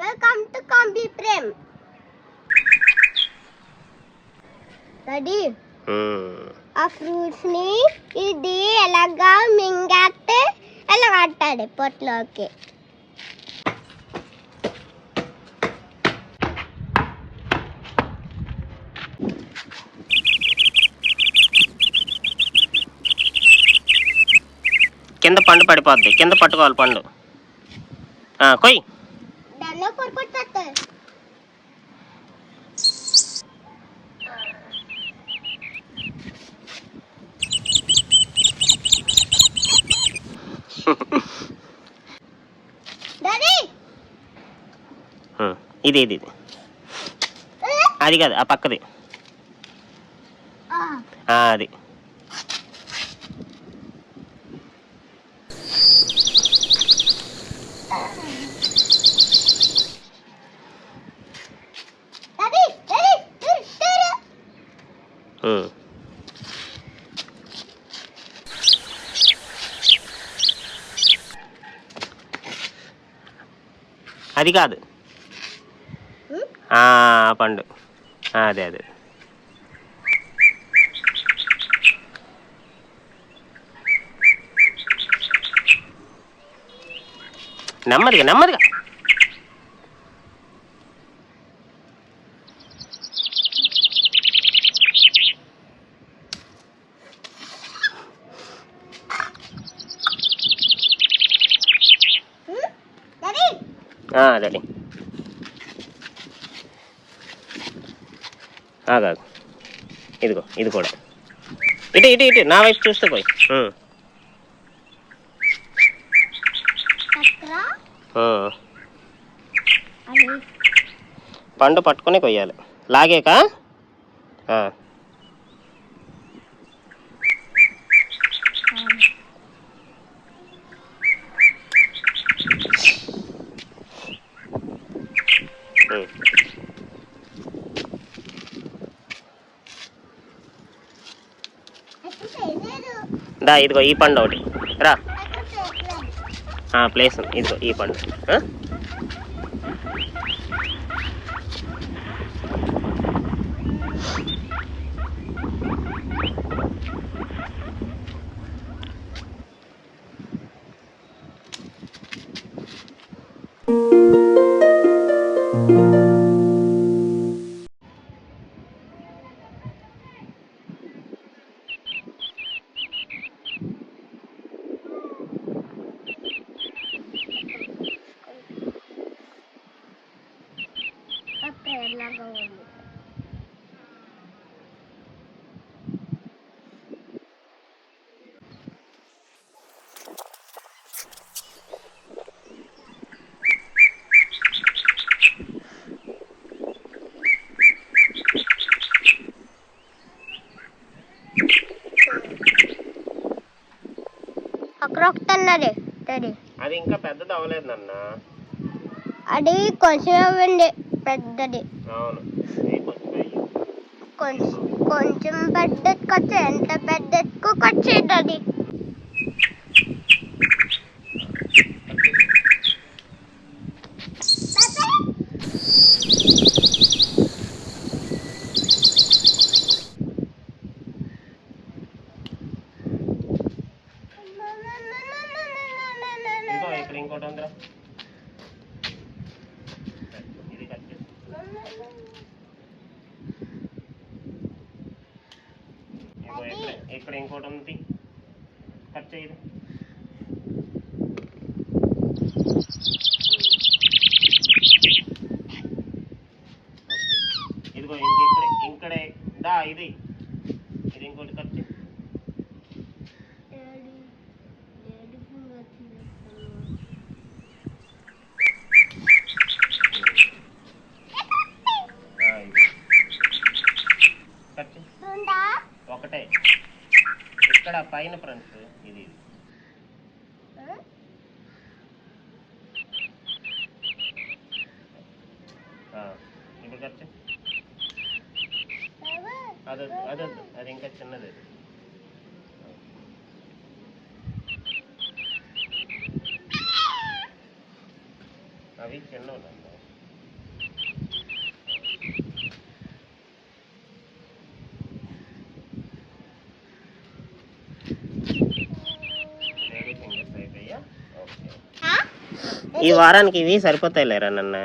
Welcome to combi Prem ready ఆ ఫ్రూట్స్ని ఇది ఎలాగా మింగేస్తే ఎలా కట్టాలి పొట్లోకి? కింద పండు పడిపోద్ది. కింద పట్టుకోవాలి పండు. ఆ, కొట్టుకొచ్చేస్తే డాడీ ఉమ్, ఇది ఇది ఇది. అది కాదు ఆ పక్కది. ఆ, అది డాడీ డాడీ తురు తురు ఉమ్. అది కాదు ఉమ్, ఆ ఆ పండు ఆ, అదే అదే నెమ్మదిగా నెమ్మదిగా ఉమ్, డాడీ ఆ, అదే ఆగాగు ఇదిగో ఇది కూడా. ఇటు ఇటు ఇటు నా వైపు చూస్తే పోయి. పండు పట్టుకొని కొయ్యాలి. లాగేక? దా ఇదిగో ఈ పండు ఒకటి. రా. ప్లేస్. ఇదిగో ఈ పండు. అక్కడ ఒకటి అన్నది డాడీ అది ఇంకా పెద్దది అవ్వలేదు నాన్న. అది కొంచెం ఇవ్వండి పెద్దది. అవును. కొంచెం. కొంచెం పెద్దది ఖర్చు ఎంత పెద్దదికు ఖర్చు అవుతుంది ఇదిగో ఇక్కడ ఇంకోటి ఉందిరా. ఇది కట్ ఇక్కడ ఇంకోటి ఉంది కట్ చేయదు ఇదిగో ఇంక ఇక్కడ ఇక్కడే దా ఇది ఇంకోటి కట్ చేయి ఆ, ఇది. కట్ చేయి ఒకటే. ఇక్కడ పైన ఫ్రెండ్స్ ఇది. ఆ, ఇప్పుడు అదొద్దు అదొద్దు అది ఇంకా చిన్నది అది. అవి చిన్నవి నాన్న ఈ వారానికి ఇవి సరిపోతాయి లేరా నన్న